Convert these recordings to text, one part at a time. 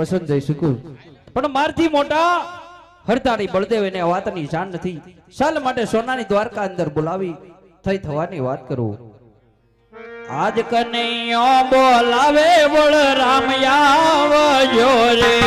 વસંત જઈ શકું પણ મારથી મોટા હરતાળી બળદેવ એને વાતની જાણ નથી. શાલ માટે સોનાની દ્વારકા અંદર બોલાવી થઈ થવાની વાત કરું. આજ કનૈયો બોલાવે બળરામ આવજો રે.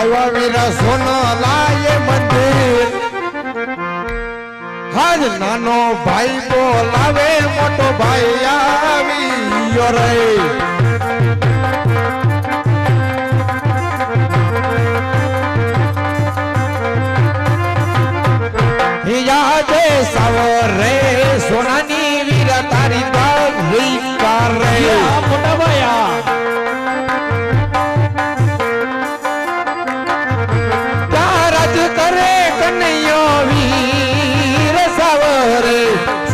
આવ્યા વીર સોનો લાયે મંદિર હાજ નાનો ભાઈ બોલાવે, મોટો ભાઈ આવી રે. યાદે સવરે સોનાની વીર તારી બાવી એ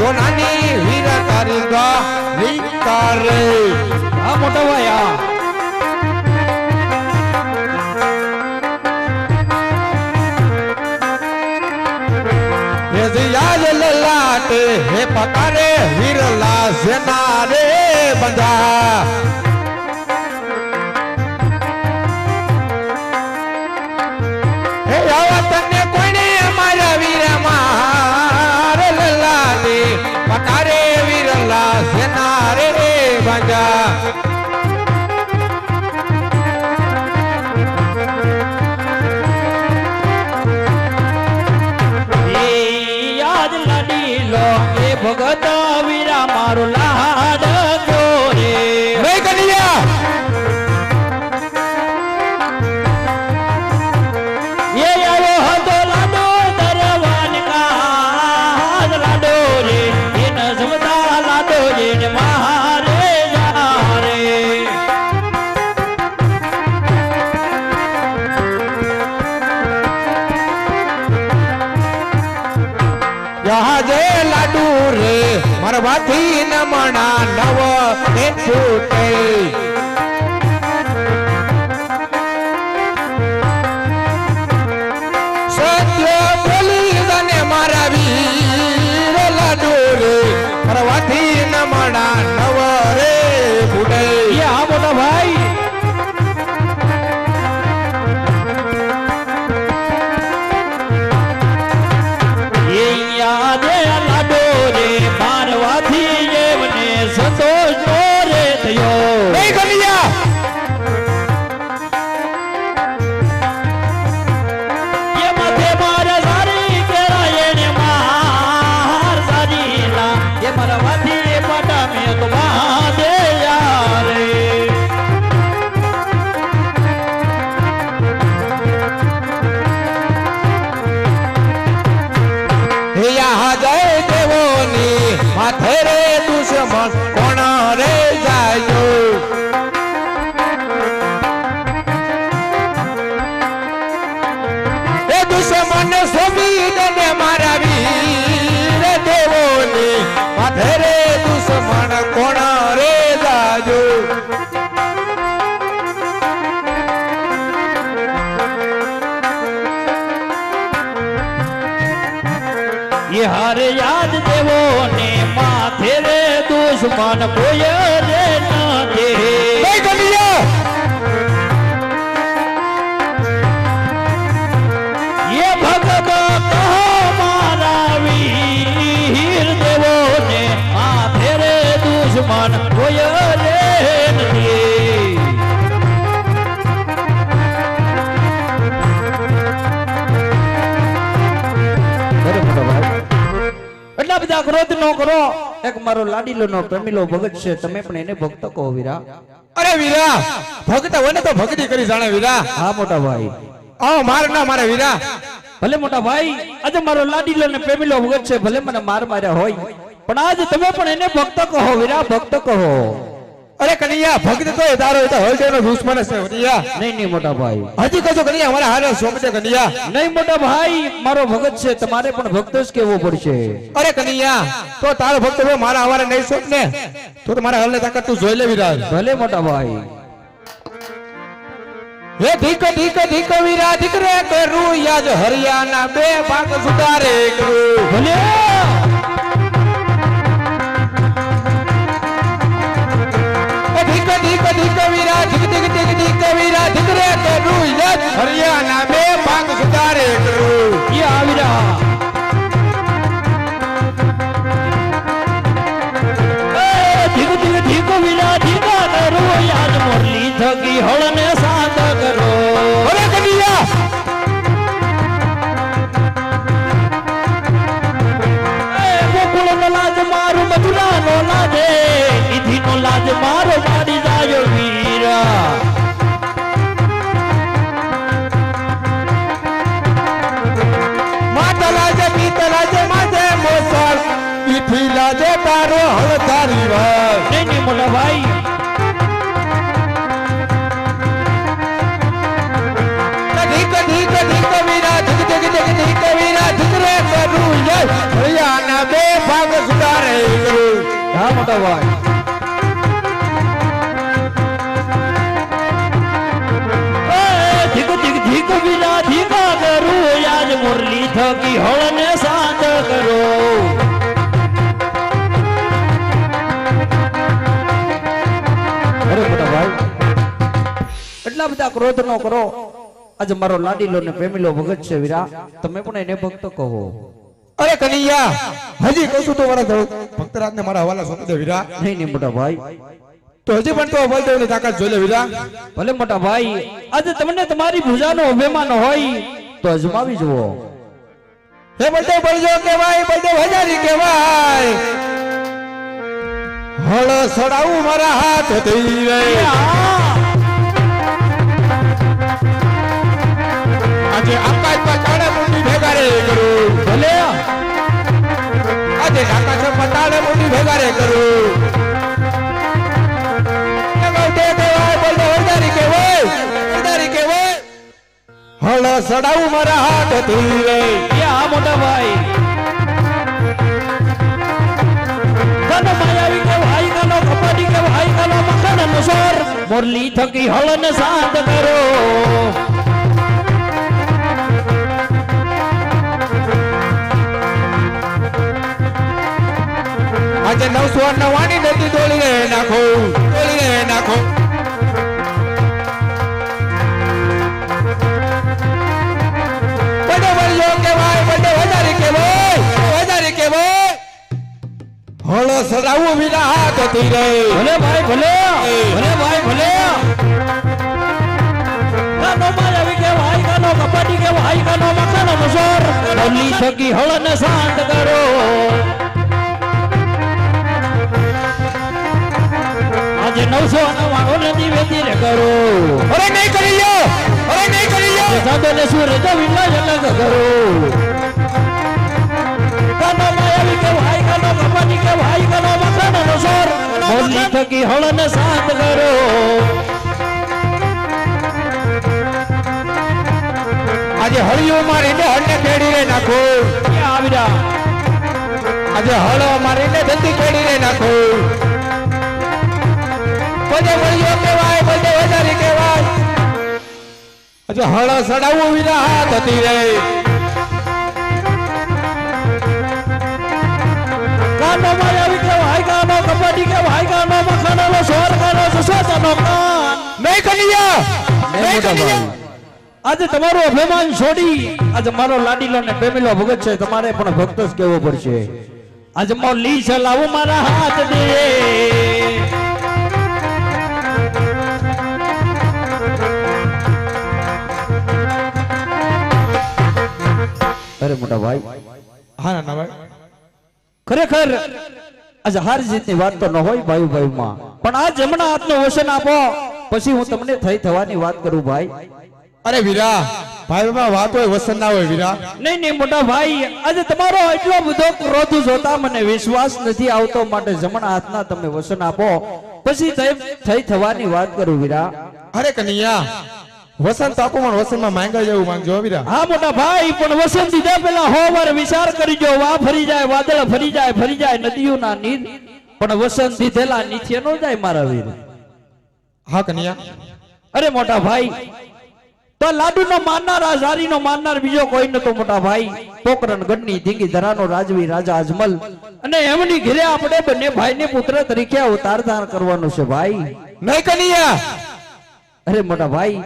સોનાની વીર તારી ગારી કરે આ મોટા ભાઈ આ લલાટ, હે પકારે વીર લાસના રે બંધા. વીરા જહાજે લાડુ રે મરવાથી નમણા નવ એ છૂટે. દુશ્મન કોઈ રે ના દે એ ભગત કહો મારા વીર દેવો ને માથે રે દુશ્મન કોઈ રે બધા ક્રોધ નો કરો. એક મારો લાડીલો નો પ્રેમીલો ભગત છે તમે પણ એને ભક્ત કહો વીરા. અરે વીરા ભક્ત હોય ને તો ભક્તિ કરી જાણે વીરા. હા મોટા ભાઈ. આવો માર ના મારે વીરા. ભલે મોટા ભાઈ આજે મારો લાડીલો ને પ્રેમીલો ભગત છે ભલે મને માર માર્યા હોય. પણ આજ તમે પણ એને ભક્ત કહો વીરા ભક્ત કહો. અરે કનૈયા ભક્ત તો એ તારો એ તો હળદેવનો દુશ્મન છે કનૈયા. નહીં નહીં મોટા ભાઈ. હજી કહો કનૈયા મારા હારે સોંપજે કનૈયા? નહીં મોટા ભાઈ મારો ભગત છે તમારે પણ ભક્ત જ કેવો પડશે. અરે કનૈયા તો તારો ભક્ત હવે મારા હવારે નહીં સોંપ ને? તો તમારા હાલને તાકાત તું જોઈ લે રાજ ભલે મોટા ભાઈ. હે ધીક ધીક ઢીક વીરા ઢીકરે કરું યાદ હરિયાના બે ભાગ સુધારે કરું. ભલે! ઢીક ઢીક વીરા ઢીક ઢીક ઢીક ઢીક વીરા ઢીકરે કરું યજ હરિયાના બે ભાગ સુધારે કરું યા આવીરા હા હોય એ, ધીક કરો યાદ મુરલી થકી હળને શાંત કરો. એટલા બધા ક્રોધ નો કરો. આજે મારો લાડીલો ને પ્રેમીલો ભગત છે વીરા. તમે પણ એને ભક્ત કહો. અરે કનૈયા હજી કહું છું તો મારા ભક્તરાજને મારા હવાલા સોંપી દે વીરા. નહીં નહીં મોટા ભાઈ. તો હજી પણ તો બલદેવની તાકાત જોઈ લે વીરા. ભલે મોટા ભાઈ આજે તમને તમારી ભૂજાનો અભિમાન હોય તો અજમાવી જુઓ. હે બલદેવ બળજો કેવાય બલદેવ હજારી કહેવાય. હળ સડાવું મારા હાથ થઈ રે આજે આકાશ પતાળે મુંડી ભેગા રે કરું. ભલે. આજે આકાશ પતાળે મુંડી ભેગા રે કરું હળ સડાવું મારા હાથ થઈ રે આ મોટા ભાઈ. ગાનો માયાવી કે ભાઈ ગાનો કપાડી કે ભાઈ ગાનો મખાન નો સોર થકી હળન શાંત કરો. આજે નવસો નવાની નદી દોડી રે નાખો. દોડી રે નાખો. ભલે સદાવું વિના હાથ હતી રે ભલે ભાઈ ભલે ભલે ભાઈ ભલે. ગાનો માયાવી કે ભાઈ કાનો કપાડી કે ભાઈ ગાનો મખાન નો સોર મુરલી થકી હળન શાંત કરો. આજે નવસો નવાણું નદી વેતી રે કરો. અરે નહીં કરી લો અરે નહીં કરી લો સાધો ને સુર તો વિલા જલગ કરો કાનો માયાવી કે ભાઈ કાનો કપાની કે ભાઈ કાનો મખાનો નો સોર થકી હળન શાંત કરો. આજે હળિયો મારીને હળને ખેડી રે નાખો. કે આવીરા? આજે હળો મારીને ધંધી ખેડી રે નાખો. બધે વળિયો કહેવાય વધારી કહેવાય. આજે હળ સડાવું વિના હાથ હતી રે. કાનો માયાવી કે ભાઈ કાનો કપાની કે ભાઈ કાનો. મખાનો સોર સુસાતનો કાન નહીં નહીં. આજે તમારું અભિમાન છોડી આજે મારો લાડીલો ને પ્રેમીલો ભગત છે તમારે પણ ભક્ત જ કેવો પડશે. આજે મોલી ચલાવું મારા હાથ દે. અરે મોટા ભાઈ. હા ના ભાઈ. ખરેખર આજે હાર જીતની વાત તો ન હોય ભાઈ ભાઈમાં પણ આ જમણા હાથનો વચન આપો. પછી હું તમને થઈ થવાની વાત કરું ભાઈ. અરે વીરા ભાઈ બાબા વાત હોય વસન ના હોય વીરા. નહીં નહીં મોટા ભાઈ. આજે તમારો એટલો બધો ક્રોધ જોતા મને વિશ્વાસ નથી આવતો માટે જમણા હાથના તમે વસન આપો. પછી થઈ- થઈ થવાની વાત કરું વીરા. અરે કનૈયા વસન તો આપો પણ વસનમાં માંગા જેવું માંગજો હો હા મોટા ભાઈ પણ વસંત દીધા પેલા હો વાર વિચાર કરજો વા ફરી જાય વાદળ ફરી જાય ફરી જાય નદીઓના નીર. પણ વસંત દીધેલા નીચે નો જાય મારા વીર. હા કનિયા. અરે મોટા ભાઈ તો લાડુ નો માનનાર આ ઝારી નો માનનાર બીજો કોઈ નતો મોટા ભાઈ. પોકરણ ગઢની ધીંગી ધરાનો રાજવી રાજા અજમલ. અને એમની ઘરે આપણે બંને ભાઈને પુત્ર તરીકે અવતાર ધારણ કરવાનું છે ભાઈ. નહીં કનિયા. અરે મોટા ભાઈ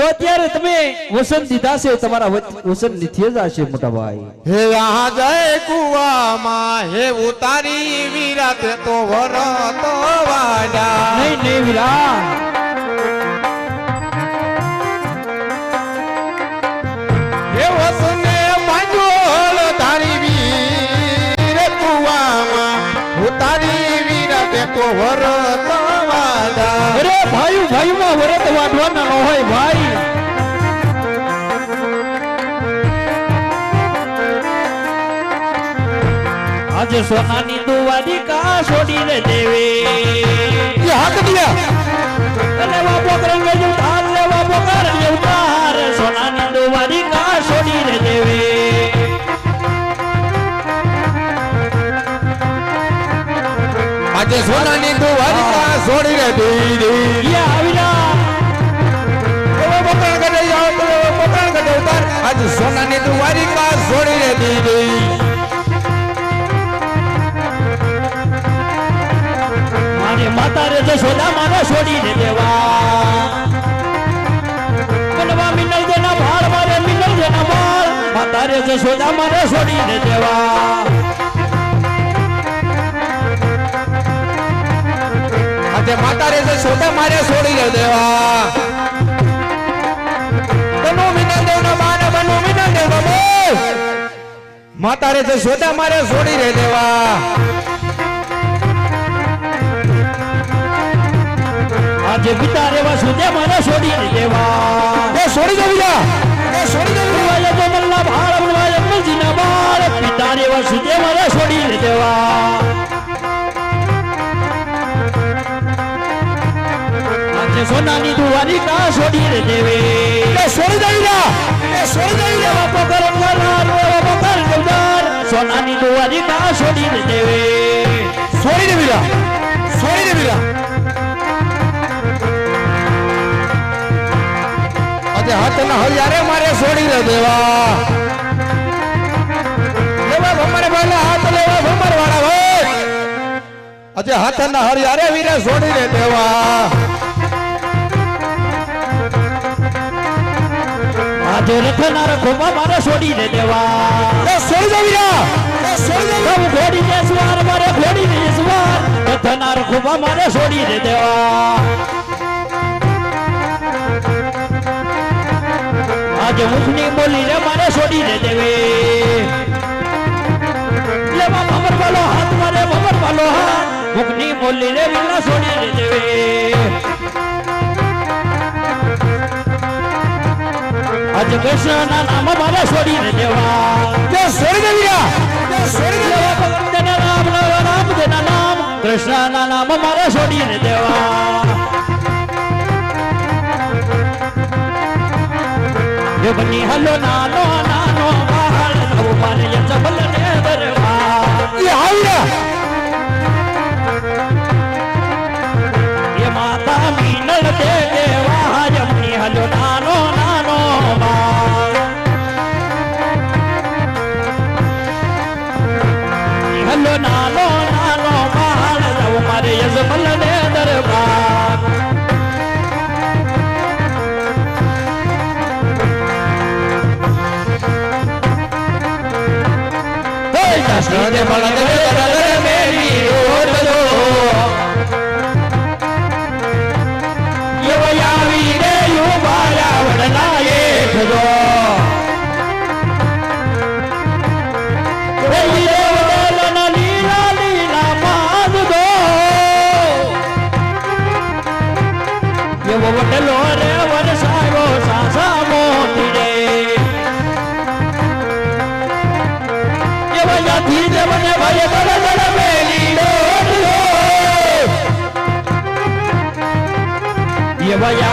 તો અત્યારે તમે વસન દીધા છે તમારા વચ- વસન નીચે જ હશે મોટા ભાઈ. હે આ જય કુવામાં હે ઉતારી વીરા તે તો વરત વાડા નહીં નહીં વીરા હે વસને માંગોલ તારી વીર કુવામાં ઉતારી વીરા તે તો વરત વાડા અરે ભાઈ ભાઈમાં વરત વાઢવાના ન હોય ભાઈ. આજે સોનાની દુવારી કા છોડી રે દેવી? એ હાથ દિયા અને બાપો કરંગે જો ધાર લે બાપો કરંગે ઉતાર સોનાની દુવારી કા છોડી રે દેવી? આજે સોનાની કા છોડી રે દેવે. યા આવીના એવો મકર ગડે ગડે ઉતાર. આજે સોનાની દ્વારિકા છોડી રે દીદી સોદા મારે, મિનલ દેના ભાળ. માતા રે જો સોદા મારે છોડી દેવા. માતા રે છે મારે છોડી રે દેવા. બનો મિનલ દેવ ના બાને બનો માતા રે છે મારે છોડી રે દેવા. આજે પિતા રેવા સુદે મારે છોડી દેવા. એ છોડી દે બીજા. એ છોડી દે બનવાય જો મલ્લા ભાળ મલવાય મલજી ના બાળ. પિતા રેવા સુદે મારે છોડી દેવા. આજે સોનાની દુવારી કા છોડી દેવે. એ છોડી દે બીજા. એ છોડી દે બાપો કરમ ગલાર બાપો કર ગલદાર સોનાની દુવારી કા છોડી દેવે. છોડી દે બીજા. આજે હાથના હરિયારે મારે છોડી દે દેવા. વાળા હાથ આજે હાથના હરિયારે વીરે છોડી દે દેવા. આજે રથનાર ખોબા મારે છોડી દે દેવા. છોડી દે વીરા. છોડી દે ઘોડી દે સવાર મારે ઘોડી દે સવાર રથનાર ખોબા મારે છોડી દે દેવા. આજે મુખની બોલી રે મારે છોડી દે દેવે લેવા ભમર વાલો હાથ મારે ભમર વાલો હાથ. મુખની બોલી રે મારે છોડી રે દેવે. આજે કૃષ્ણના નામ મારે છોડી દે દેવા. એ છોડી દે એ છોડી દે ભગવાન તેના નામ નામ તેના નામ. કૃષ્ણના નામ મારે છોડી દે દેવા. બની હલો નાનો નાનો બાળ નવ મારે જબલ ને દરવા એ આવીરા એ માતા મીનળ દે દેવા. જમની હલો નાનો નાનો બાળ Deus, Vaya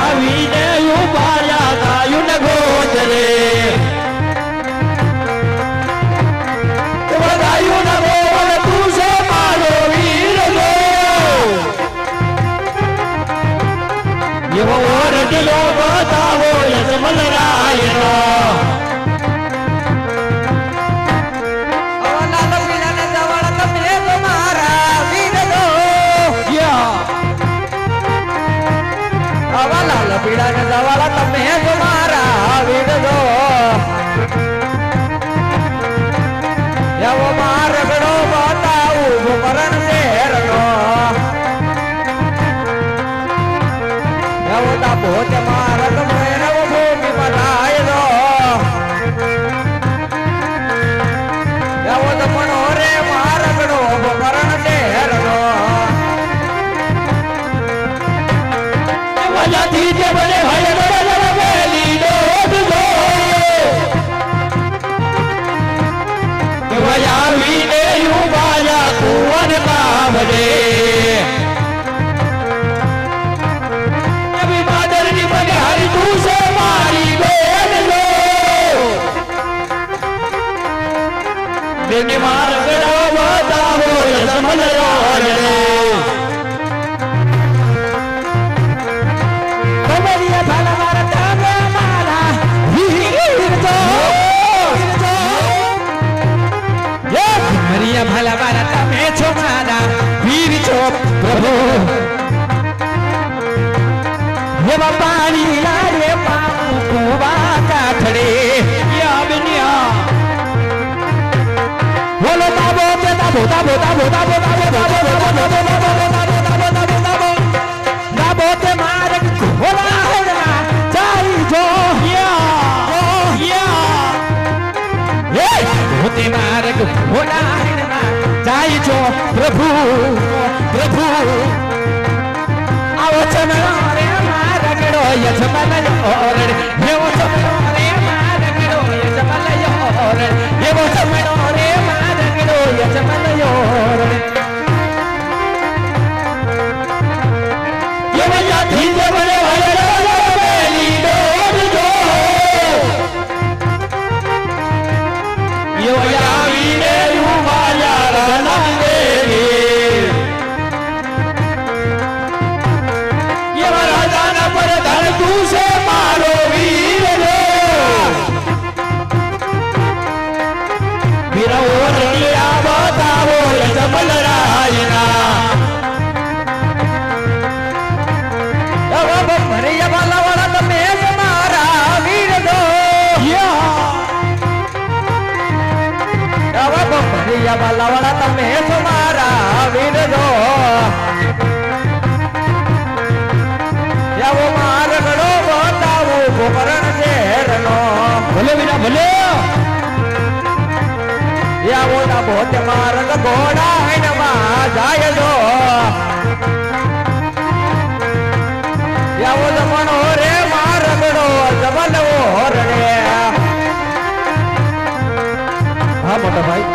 Bhagavate મોતી માર્ગ ઓલાણમાં જાય જો પ્રભુ પ્રભુ. આવો ચમલો યજમાન યજમાન કોટ માર્ગ ઘોડામાં જાય જો. એવો જમણો રે મારગડો જબલવો હરણે હા મોટા ભાઈ.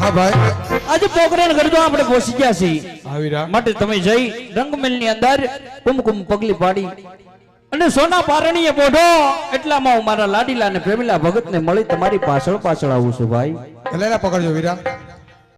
હા ભાઈ. આજે પોકરેણ ગરદો આપણે પહોંચી ગયા છીએ. માટે તમે જઈ રંગમેલની અંદર કુમકુમ પગલી પાડી. અને સોના પારણીએ બોઢો એટલામાં હું મારા લાડીલા ને પ્રેમીલા ભગત ને મળી તમારી પાછળ પાછળ આવું છું, ભાઈ. પકડજો, વીરા.